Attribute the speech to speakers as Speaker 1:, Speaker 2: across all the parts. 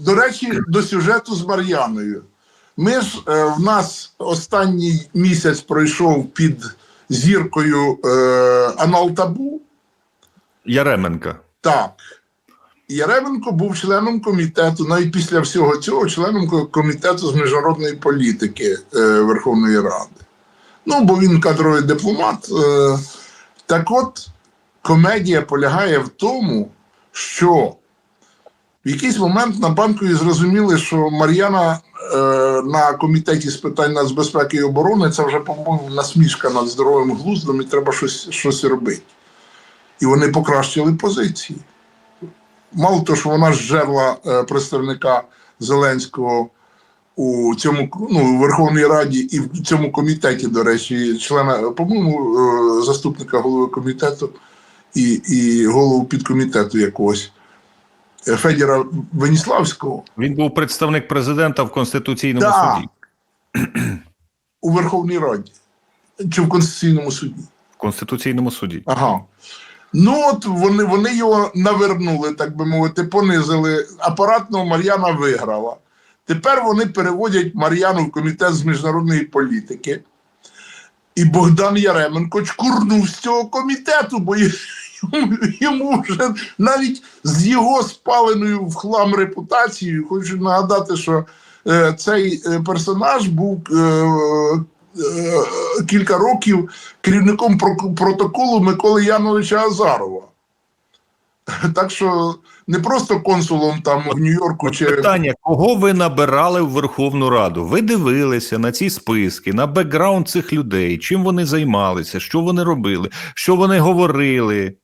Speaker 1: До речі, до сюжету з Мар'яною. Ми ж е, в нас останній місяць пройшов під зіркою е, Аналтабу.
Speaker 2: Яременка.
Speaker 1: Так. Яременко був членом комітету, навіть після всього цього, членом комітету з міжнародної політики е, Верховної Ради. Ну, бо він кадровий дипломат. Е, так от, комедія полягає в тому, що в якийсь момент на банкові зрозуміли, що Мар'яна е, на комітеті з питань нацбезпеки і оборони це вже, по-моєму, насмішка над здоровим глуздом, і треба щось, щось робити. І вони покращили позиції. Мало того, що вона ж жерла е, представника Зеленського у цьому ну, у Верховній Раді і в цьому комітеті, до речі, члена, по-моєму, е, заступника голови комітету і, і голову підкомітету якогось Федіра Веніславського
Speaker 2: Він був представник президента в Конституційному
Speaker 1: Да.
Speaker 2: суді.
Speaker 1: у Верховній Раді чи в Конституційному суді.
Speaker 2: В Конституційному суді.
Speaker 1: Ага. Ну, от вони, вони його навернули, так би мовити, понизили. Апаратно Мар'яна виграла. Тепер вони переводять Мар'яну в комітет з міжнародної політики. І Богдан Яременко чкурнув з цього комітету, бо йому, йому вже навіть з його спаленою в хлам репутацією, хочу нагадати, що е, цей е, персонаж був е, е, кілька років керівником протоколу Миколи Яновича Азарова. Так що не просто консулом там в Нью-Йорку чи
Speaker 2: Питання: кого ви набирали в Верховну Раду? Ви дивилися на ці списки, на бекграунд цих людей, чим вони займалися, що вони робили, що вони говорили,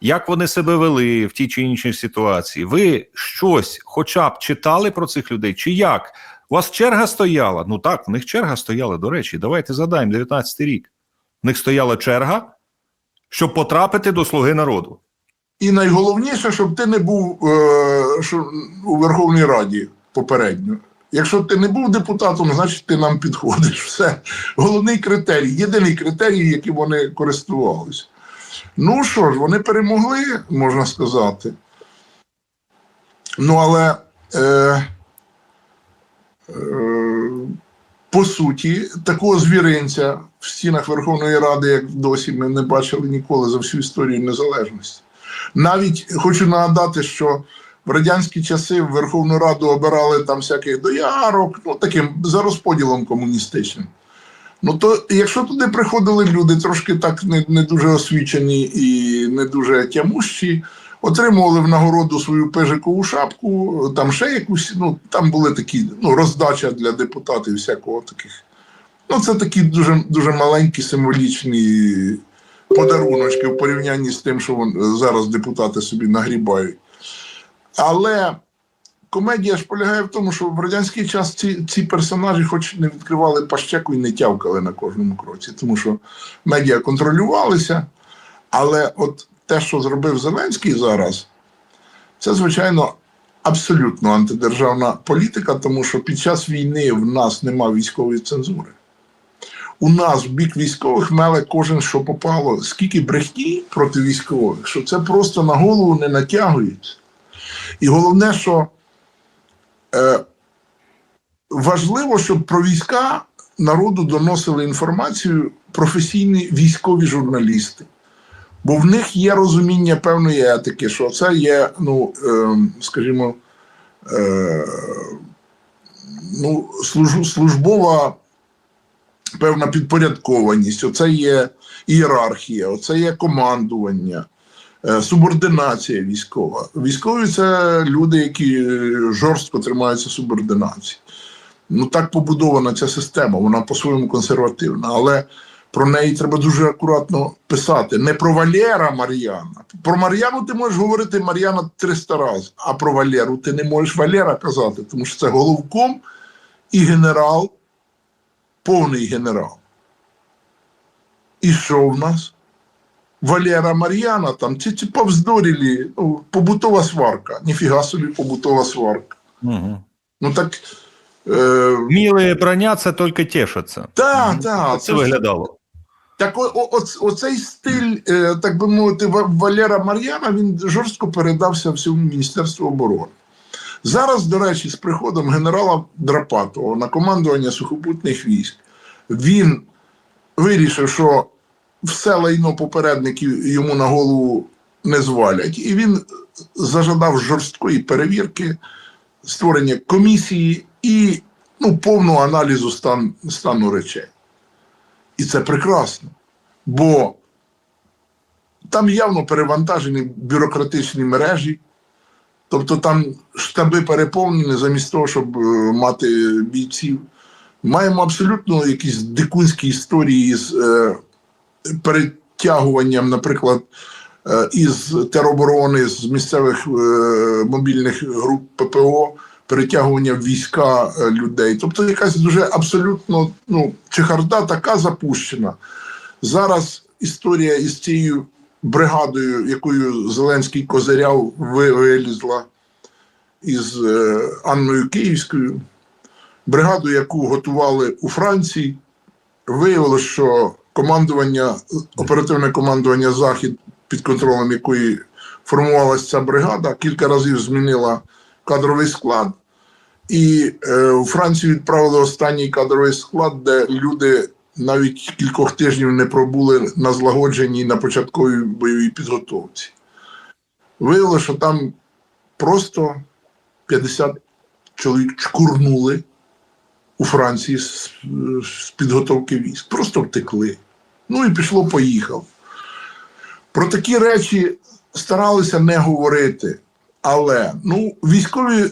Speaker 2: як вони себе вели в тій чи іншій ситуації? Ви щось хоча б читали про цих людей, чи як? У вас черга стояла? Ну так, в них черга стояла, до речі. Давайте задаємо 19 рік. В них стояла черга, щоб потрапити до слуги народу.
Speaker 1: І найголовніше, щоб ти не був е, що, у Верховній Раді попередньо. Якщо ти не був депутатом, значить ти нам підходиш. Все. Головний критерій, єдиний критерій, яким вони користувалися. Ну що ж, вони перемогли, можна сказати. Ну, але е, е, по суті, такого звіринця в стінах Верховної Ради, як досі, ми не бачили ніколи за всю історію незалежності. Навіть хочу нагадати, що в радянські часи в Верховну Раду обирали там всяких доярок, ну таким за розподілом комуністичним. Ну то якщо туди приходили люди трошки так не, не дуже освічені і не дуже тямущі, отримували в нагороду свою пежикову шапку, там ще якусь, ну там були такі ну, роздача для депутатів всякого таких. Ну, це такі дуже, дуже маленькі символічні подаруночки в порівнянні з тим, що зараз депутати собі нагрібають. Але комедія ж полягає в тому, що в радянський час ці, ці персонажі, хоч не відкривали пащеку і не тявкали на кожному кроці, тому що медіа контролювалися. Але от те, що зробив Зеленський зараз, це, звичайно, абсолютно антидержавна політика, тому що під час війни в нас нема військової цензури. У нас в бік військових меле кожен, що попало, скільки брехні проти військових, що це просто на голову не натягується. І головне, що е, важливо, щоб про війська народу доносили інформацію професійні військові журналісти. Бо в них є розуміння певної етики, що це є, ну, е, скажімо, е, ну, службова певна підпорядкованість, оце є ієрархія, оце є командування, субординація військова. Військові це люди, які е, жорстко тримаються субординації. Ну так побудована ця система, вона по-своєму консервативна, але про неї треба дуже акуратно писати. Не про Валєра Мар'яна. Про Мар'яну ти можеш говорити Мар'яна 300 разів, а про Валєру ти не можеш Валєра казати, тому що це головком і генерал, повний генерал. І що в нас? Валера Мар'яна там, ці, ці повздорілі, ну, побутова сварка. Ніфіга собі побутова сварка.
Speaker 2: Угу.
Speaker 1: Ну так. Е,
Speaker 2: Вміли броняться, тільки тішаться.
Speaker 1: так,
Speaker 2: Мгм.
Speaker 1: так.
Speaker 2: Це виглядало.
Speaker 1: Так, о, о, оц- оцей стиль, е, так би мовити, Валера Мар'яна, він жорстко передався всьому Міністерству оборони. Зараз, до речі, з приходом генерала Драпатова на командування сухопутних військ, він вирішив, що все лайно попередників йому на голову не звалять. І він зажадав жорсткої перевірки, створення комісії і ну, повного аналізу стан, стану речей. І це прекрасно. Бо там явно перевантажені бюрократичні мережі, тобто там штаби переповнені замість того, щоб е, мати бійців. Маємо абсолютно якісь дикунські історії з перетягуванням, наприклад, е, із тероборони, з місцевих е, мобільних груп ППО, перетягування війська е, людей. Тобто якась дуже абсолютно ну, чехарда така запущена. Зараз історія із цією бригадою, якою Зеленський козиряв, вилізла із Анною Київською, бригаду, яку готували у Франції, виявилося, що командування, оперативне командування Захід, під контролем якої формувалася ця бригада, кілька разів змінила кадровий склад. І е, у Францію відправили останній кадровий склад, де люди навіть кількох тижнів не пробули на злагодженій на початковій бойовій підготовці. Виявилося, що там просто 50 чоловік чкурнули у Франції з, з підготовки військ. Просто втекли. Ну і пішло, поїхав. Про такі речі старалися не говорити. Але ну, військові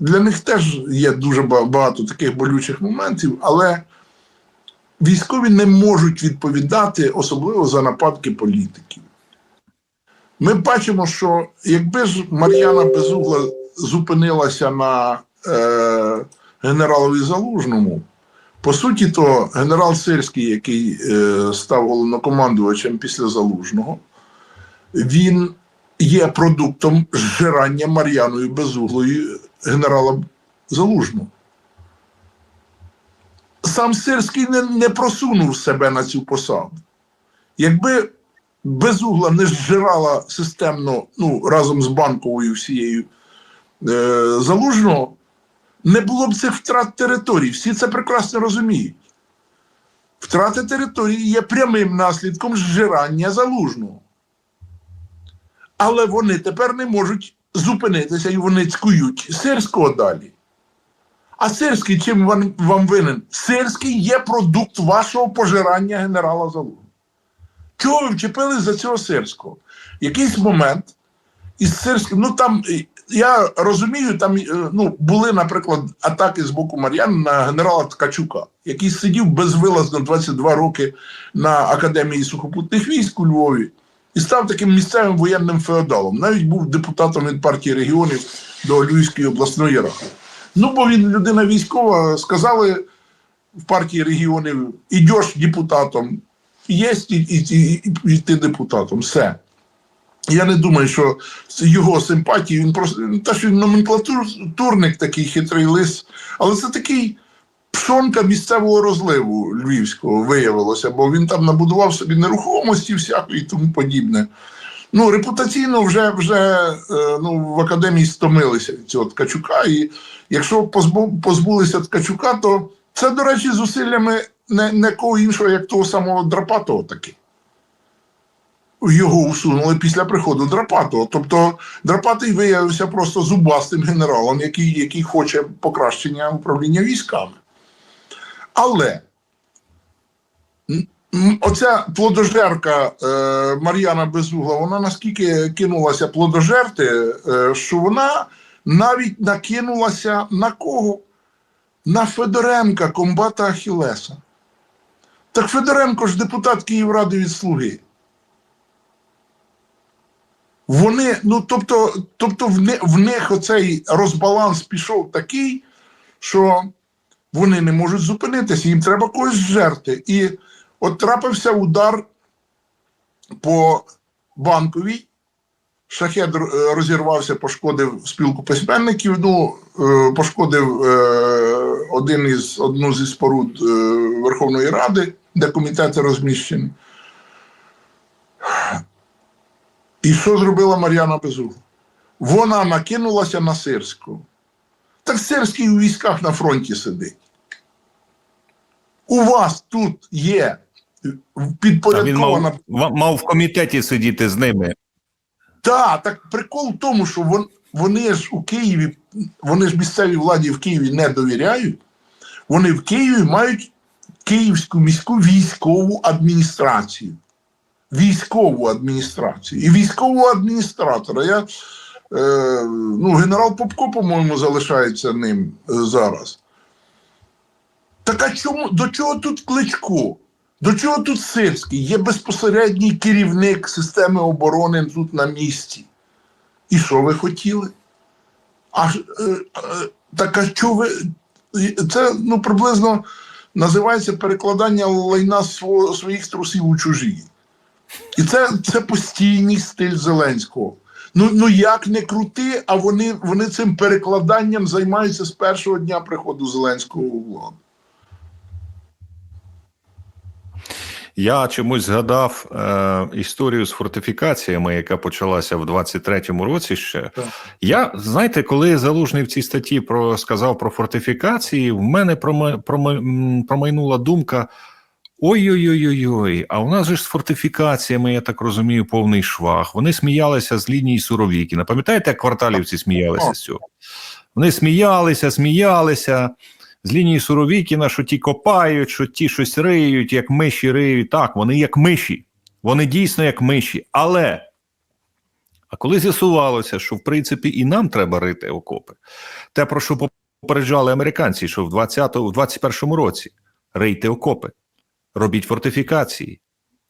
Speaker 1: для них теж є дуже багато таких болючих моментів, але військові не можуть відповідати, особливо за нападки політиків. Ми бачимо, що якби ж Мар'яна Безугла зупинилася на е, генералові Залужному, по суті, то генерал Сирський, який е, став головнокомандувачем після Залужного, він є продуктом зжирання Мар'яною Безуглою генерала Залужного. Сам Сирський не, не просунув себе на цю посаду. Якби Безугла не зжирала системно ну, разом з банковою всією е, залужного, не було б цих втрат територій. Всі це прекрасно розуміють. Втрати території є прямим наслідком зжирання залужного. Але вони тепер не можуть зупинитися і вони цькують Сирського далі. А Сирський чим вам, вам винен? Сирський є продукт вашого пожирання генерала Залужного. Чого ви вчепились за цього Сирського? Якийсь момент із Сирським, ну там я розумію, там е, ну, були, наприклад, атаки з боку Мар'ян на генерала Ткачука, який сидів безвилазно 22 роки на Академії сухопутних військ у Львові і став таким місцевим воєнним феодалом. Навіть був депутатом від партії регіонів до Львівської обласної ради. Ну, бо він людина військова, сказали в партії регіонів: ідеш депутатом, є і, і, і, і ти депутатом. Все. Я не думаю, що його симпатії він просто те, що він номенклатурник такий хитрий лис, але це такий пшонка місцевого розливу львівського виявилося, бо він там набудував собі нерухомості всякої і тому подібне. Ну, репутаційно вже вже е, ну, в академії стомилися від цього Ткачука. І якщо позбулися Ткачука, то це, до речі, зусиллями не, не кого іншого, як того самого Драпатого таки. Його усунули після приходу Драпатого. Тобто Драпатий виявився просто зубастим генералом, який, який хоче покращення управління військами. Але оця плодожерка е, Мар'яна Безугла, вона наскільки кинулася плодожерти, е, що вона навіть накинулася на кого? На Федоренка, комбата Ахілеса. Так Федоренко ж депутат Київради від Слуги. Вони, ну тобто, тобто в, не, в них оцей розбаланс пішов такий, що вони не можуть зупинитися, їм треба когось жерти. І от трапився удар по банковій. Шахет е, розірвався, пошкодив спілку письменників. Ну, е, пошкодив е, один із одну зі споруд Верховної Ради, де комітети розміщені. І що зробила Мар'яна Безугла? вона накинулася на Сирського. Так Сирський у військах на фронті сидить. У вас тут є
Speaker 2: А він
Speaker 1: підпорядкована
Speaker 2: мав, мав в комітеті сидіти з ними.
Speaker 1: Так, так прикол в тому, що вон, вони ж у Києві, вони ж місцевій владі в Києві не довіряють. Вони в Києві мають Київську міську військову адміністрацію. Військову адміністрацію. І військового адміністратора. Я, е, ну, генерал Попко, по-моєму, залишається ним е, зараз. Так а чому, до чого тут Кличко? До чого тут Сирський? Є безпосередній керівник системи оборони тут на місці. І що ви хотіли? А, е, е, так а що ви. Це ну, приблизно називається перекладання лайна своїх трусів у чужі. І це, це постійний стиль Зеленського. Ну, ну як не крути, а вони, вони цим перекладанням займаються з першого дня приходу Зеленського у владу.
Speaker 2: Я чомусь згадав е, історію з фортифікаціями, яка почалася в 23-му році ще.
Speaker 1: Так.
Speaker 2: Я, знаєте, коли залужний в цій статті про, сказав про фортифікації, в мене промайнула думка: ой-ой-ой-ой, а у нас же ж з фортифікаціями, я так розумію, повний швах. Вони сміялися з лінії Суровікіна. Пам'ятаєте, як кварталівці сміялися з цього? Вони сміялися, сміялися з лінії Суровікіна, що ті копають, що ті щось риють, як миші риють. Так, вони як миші. Вони дійсно як миші. Але а коли з'ясувалося, що в принципі і нам треба рити окопи, те, про що попереджали американці, що в 20 в 21-му році рийте окопи, робіть фортифікації,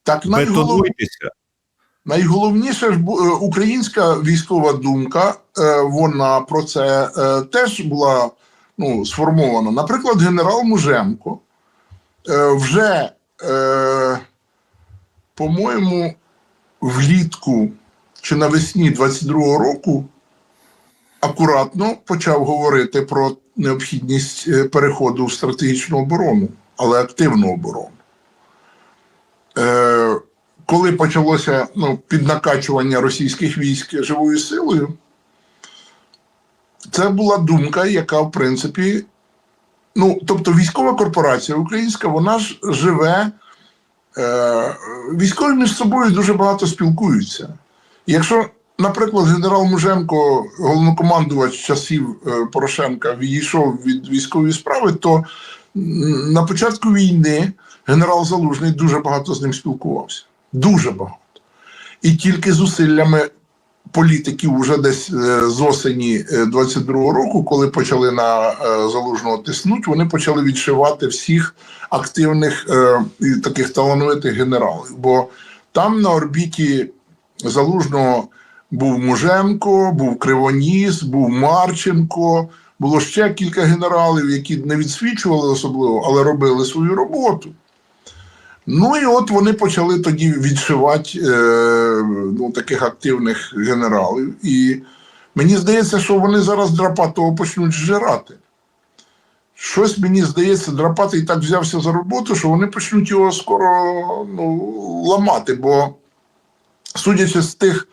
Speaker 1: Так найголов...
Speaker 2: бетонуйтеся.
Speaker 1: найголовніше ж е, українська військова думка, е, вона про це е, теж була ну, сформована. Наприклад, генерал Муженко вже, по-моєму, влітку чи навесні 22-го року акуратно почав говорити про необхідність переходу в стратегічну оборону, але активну оборону. Е, коли почалося ну, піднакачування російських військ живою силою, це була думка, яка, в принципі, ну, тобто військова корпорація українська, вона ж живе, е, військові між собою дуже багато спілкуються. Якщо, наприклад, генерал Муженко, головнокомандувач часів е, Порошенка, відійшов від військової справи, то на початку війни генерал Залужний дуже багато з ним спілкувався. Дуже багато. І тільки зусиллями політиків уже десь е, з осені е, 22-го року, коли почали на е, залужного тиснуть, вони почали відшивати всіх активних е, і таких талановитих генералів. Бо там на орбіті залужного був Муженко, був Кривоніс, був Марченко. Було ще кілька генералів, які не відсвічували особливо, але робили свою роботу. Ну і от вони почали тоді відшивати е, ну, таких активних генералів. І мені здається, що вони зараз Драпатого почнуть зжирати. Щось мені здається, Драпатий так взявся за роботу, що вони почнуть його скоро ну, ламати. Бо, судячи з тих,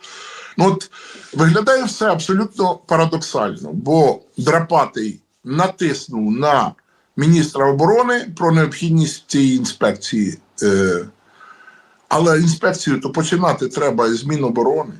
Speaker 1: ну от виглядає все абсолютно парадоксально, бо Драпатий натиснув на міністра оборони про необхідність цієї інспекції. Е, але інспекцію то починати треба з Міноборони.